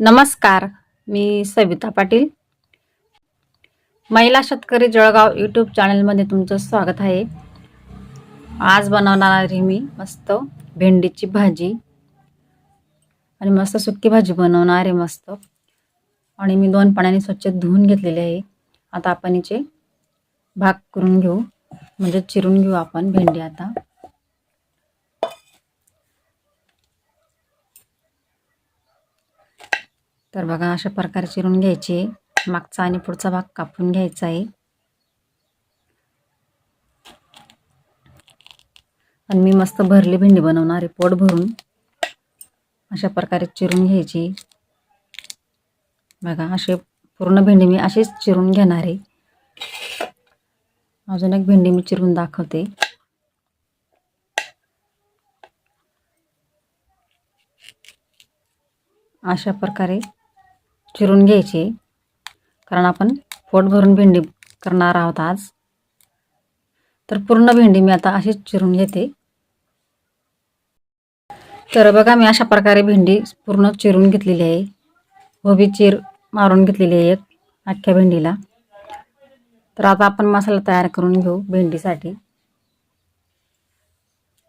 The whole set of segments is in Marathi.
नमस्कार मी सविता पाटील. महिला शेतकरी जळगाव यूट्यूब चॅनलमध्ये तुमचं स्वागत आहे. आज बनवणार आहे मी मस्त भेंडीची भाजी. आणि मस्त सुकी भाजी बनवणार आहे मस्त. आणि मी दोन पाण्याने स्वच्छ धुवून घेतलेले आहे. आता आपण हिचे भाग करून घेऊ. म्हणजे चिरून घेऊ आपण भेंडी आता. तर बघा अशा प्रकारे चिरून घ्यायचे. मागचा आणि पुढचा भाग कापून घ्यायचा आहे. आणि मी मस्त भरली भेंडी बनवणार आहे पोट भरून. अशा प्रकारे चिरून घ्यायची. बघा असे पूर्ण भेंडी मी अशीच चिरून घेणार आहे. अजून एक भेंडी मी चिरून दाखवते. अशा प्रकारे चिरून घ्यायची. कारण आपण पोट भरून भेंडी करणार आहोत आज. तर पूर्ण भेंडी मी आता अशीच चिरून घेते. तर बघा मी अशा प्रकारे भेंडी पूर्ण चिरून घेतलेली आहे. होबी चिर मारून घेतलेली आहे एक अख्ख्या भेंडीला. तर आता आपण मसाला तयार करून घेऊ भेंडीसाठी.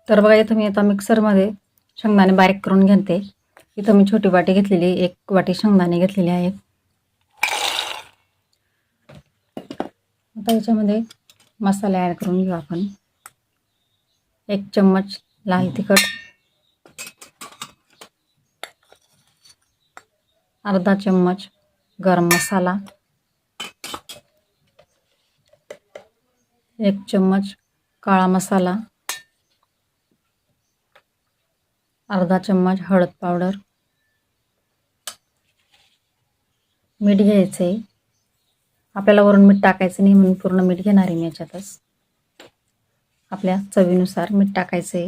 तर बघा इथं मी आता मिक्सरमध्ये शेंगदाणे बारीक करून घेते. इथं मी छोटी वाटी घेतलेली एक वाटी शेंगदाणे घेतलेले आहेत. आता याच्यामध्ये मसाले ॲड करून घेऊ आपण. एक चम्मच लाल तिखट. अर्धा चम्मच गरम मसाला. एक चम्मच काळा मसाला. अर्धा चम्मच हळद पावडर. मीठ घ्यायचं आहे. आपल्याला वरून मीठ टाकायचं नाही म्हणून पूर्ण मीठ घेणार आहे मी याच्यातच. आपल्या चवीनुसार मीठ टाकायचं आहे.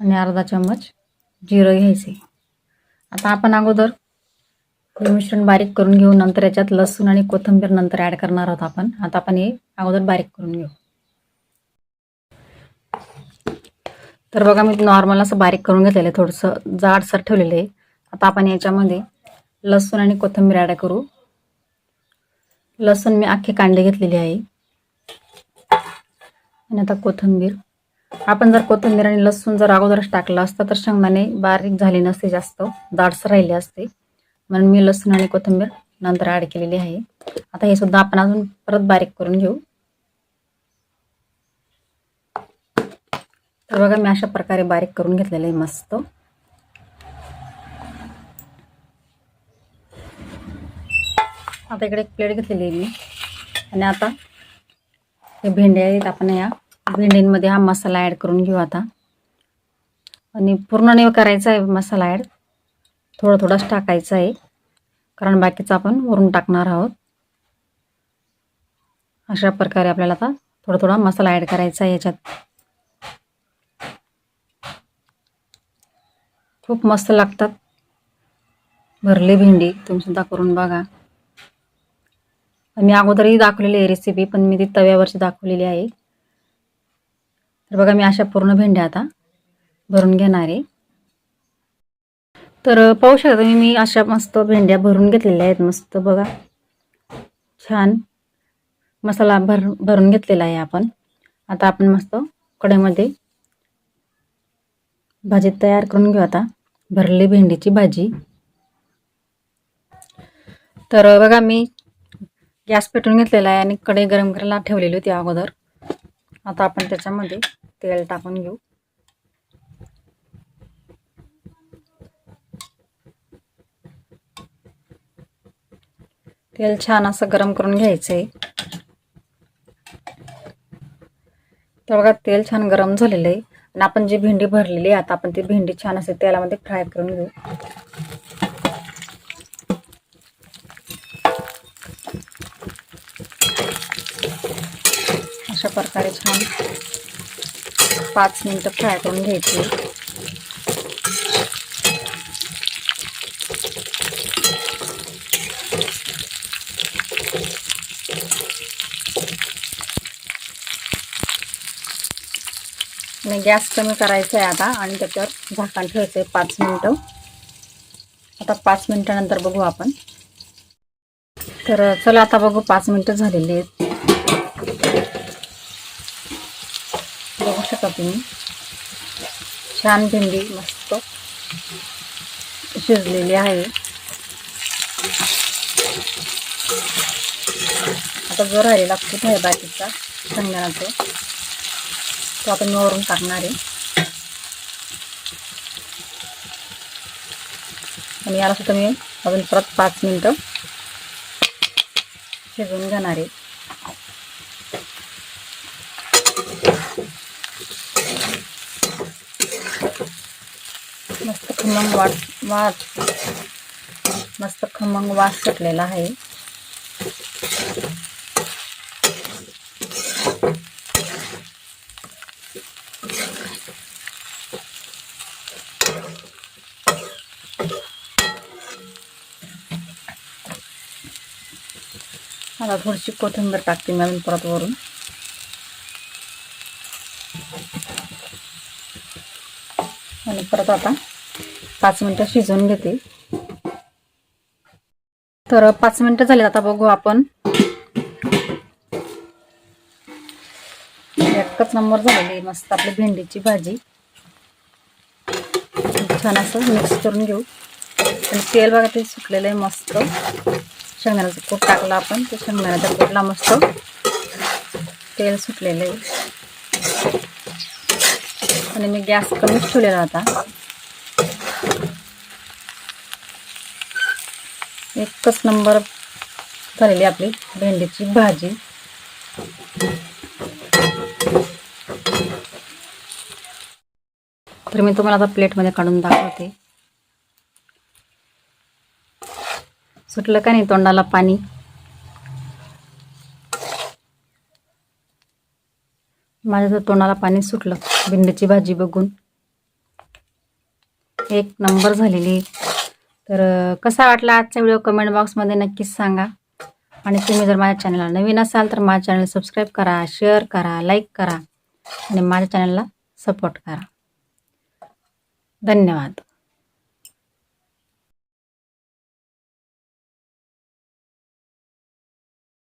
आणि अर्धा चम्मच जिरं घ्यायचे आता आपण अगोदर हे मिश्रण बारीक करून घेऊ नंतर याच्यात लसूण आणि कोथिंबीर नंतर ॲड करणार आहोत आपण. आता आपण हे अगोदर बारीक करून घेऊ. तर बघा मी नॉर्मल असं बारीक करून घेतलेलं आहे थोडंसं जाडसर ठेवलेलं आहे. आता आपण याच्यामध्ये लसूण आणि कोथिंबीर ॲड करू. लसूण मी अख्खे कांडे घेतलेले आहे. आणि आता कोथिंबीर. आपण जर कोथिंबीर आणि लसूण जर अगोदरच टाकलं असतं तर शेंगदाणे बारीक झाले नसते जास्त जाडसर राहिले असते. म्हणून मी लसूण आणि कोथिंबीर नंतर ॲड केलेली आहे. आता हे सुद्धा आपण अजून परत बारीक करून घेऊ. तर बघा मी अशा प्रकारे बारीक करून घेतलेलं आहे मस्त. आता इकडे एक प्लेट घेतलेली आहे मी. आणि आता हे भेंडे आहेत आपण या भेंडींमध्ये हा मसाला ॲड करून घेऊ आता. आणि पूर्ण नाही करायचा आहे मसाला ॲड थोडं थोडाच टाकायचा आहे कारण बाकीचं आपण वरून टाकणार आहोत. अशा प्रकारे आपल्याला आता थोडा थोडा मसाला ॲड करायचा आहे याच्यात. खूप मस्त लागतात. भरली भेंडी तुम्ही सुद्धा करून बघा. मी अगोदरही दाखवलेली आहे रेसिपी पण मी ती तव्यावरची दाखवलेली आहे. तर बघा मी अशा पूर्ण भेंड्या आता भरून घेणार आहे. तर पाहू शकता तुम्ही मी अशा मस्त भेंड्या भरून घेतलेल्या आहेत. मस्त बघा. छान मसाला भर भरून घेतलेला आहे आपण. आता आपण मस्त कडेमध्ये भाजी तयार करून घेऊ आता. भरली भेंडीची भाजी. तर बघा मी गॅस पेटून घेतलेला आहे आणि कढई गरम करायला ठेवलेली होती अगोदर. आता आपण त्याच्यामध्ये तेल टाकून घेऊ. तेल छान असं गरम करून घ्यायचं आहे. तर बघा तेल छान गरम झालेलं आहे. आणि आपण जी भेंडी भरलेली आता आपण ती भेंडी छान असे तेलामध्ये फ्राय करून घेऊ. अशा प्रकारे छान पाच मिनटं फ्राय करून घ्यायची. आणि गॅस कमी करायचा आहे आता आणि त्याच्यावर झाकण ठेवायचं आहे पाच मिनटं. आता पाच मिनटानंतर बघू आपण. तर चला आता बघू पाच मिनटं झालेली आहेत. बघू शकता तुम्ही. छान भेंडी मस्त शिजलेली आहे. आता जो राहिलेला खूप आहे बाकीचा शेंगदाण्याचा. तो आपण वरून टाकणार आहे आणि याला सुद्धा मी अजून परत पाच मिनटं शिजवून घेणार आहे मस्त खमंग वाट वाट मस्त खमंग वास सुटलेला आहे आता थोडीशी कोथिंबीर टाकते मी अजून परत वरून. आणि परत आता पाच मिनटं शिजवून घेते. तर पाच मिनटं झाले आता बघू आपण. एकच नंबर झालेली मस्त आपली भेंडीची भाजी. छान असं मिक्स करून घेऊ. आणि तेल बघा ते सुकलेलं आहे मस्त. शेंगदाण्याचं कूट टाकलं आपण. ते शेंगदाण्याच्या कूटला मस्त तेल सुटलेलं आहे. आणि मी गॅस कमीच ठेवलेला होता. एकच नंबर झालेली आपली भेंडीची भाजी. तर मी तुम्हाला आता प्लेटमध्ये काढून दाखवते. सुटलं का नाही तोंडाला पाणी? माझ्या तर तोंडाला पाणी सुटलं. भेंडीची भाजी बघून. एक नंबर झालेली. तर कसा वाटला आजचा व्हिडिओ कमेंट बॉक्समध्ये नक्कीच सांगा. आणि तुम्ही जर माझ्या चॅनलला नवीन असाल तर माझ्या चॅनल सबस्क्राईब करा शेअर करा लाईक करा. आणि माझ्या चॅनलला सपोर्ट करा. धन्यवाद.